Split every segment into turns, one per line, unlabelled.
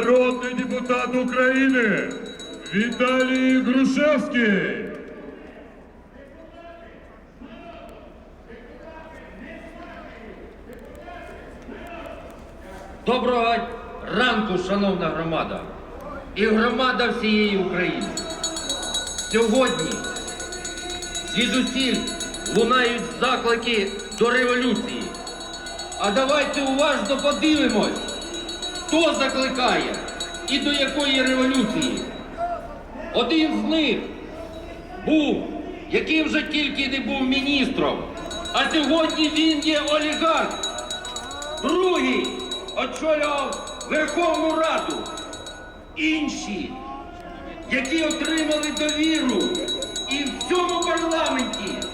народний депутат України Віталій Грушевський.
Доброго ранку, шановна громада і громада всієї України. Сьогодні звідусіль лунають заклики до революції. А давайте уважно подивимось, хто закликає і до якої революції. Один з них був, яким вже тільки не був міністром, а сьогодні він є олігарх. Другий очолював Верховну Раду. Інші, які отримали довіру і в цьому парламенті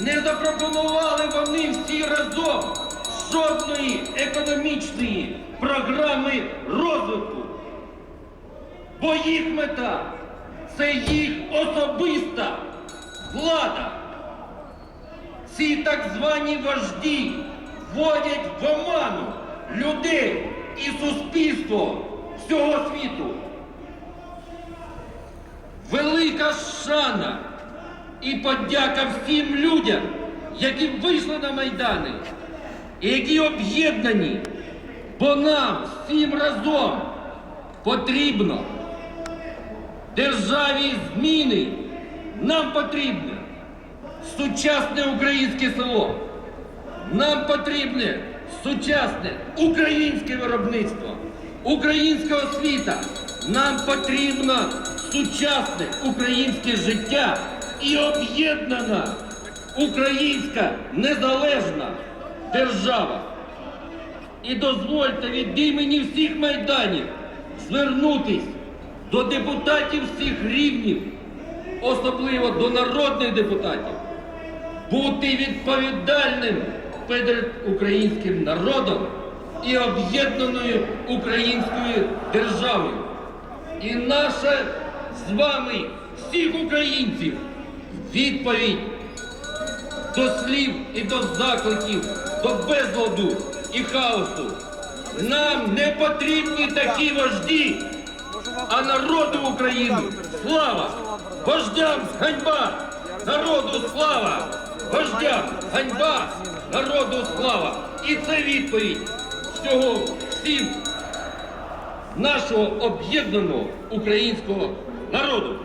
не запропонували вони всі разом жодної економічної програми розвитку. Бо їх мета це їх особиста влада. Ці так звані вожді вводять в оману людей і суспільство всього світу. Велика шана і подяка всім людям, які вийшли на майдани, і які об'єднані, бо нам всім разом потрібно державі зміни. Нам потрібне сучасне українське село. Нам потрібне сучасне українське виробництво, українська освіта. Нам потрібно сучасне українське життя і об'єднана українська незалежна держава. І дозвольте від імені всіх майданів звернутись до депутатів всіх рівнів, особливо до народних депутатів, бути відповідальним перед українським народом і об'єднаною українською державою. І наша з вами, всіх українців, відповідь до слів і до закликів, до безладу і хаосу. Нам не потрібні такі вожді, а народу України слава! Вождям ганьба! Народу слава! Вождям ганьба! Народу слава! І це відповідь всього всім нашого об'єднаного українського народу.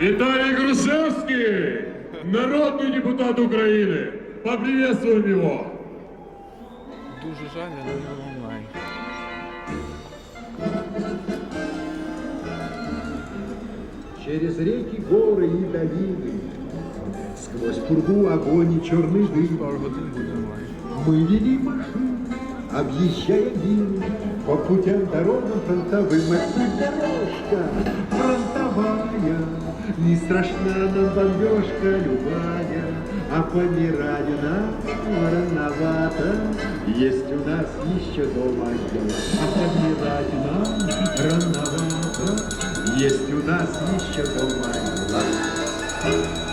Виталий Грушевский, народный депутат Украины. Поприветствуем его.
Дуже жаль, але не онлайн.
Через реки, горы и долины, Сквозь пургу огонь и черный дым. Мы вели машину, объезжая мимо, По путям дорогам фронтовым, Это дорожка Не страшна нам бомбежка любая, А помирать нам рановато, Есть у нас еще дома дела, А помирать нам рановато, Есть у нас еще дома дела.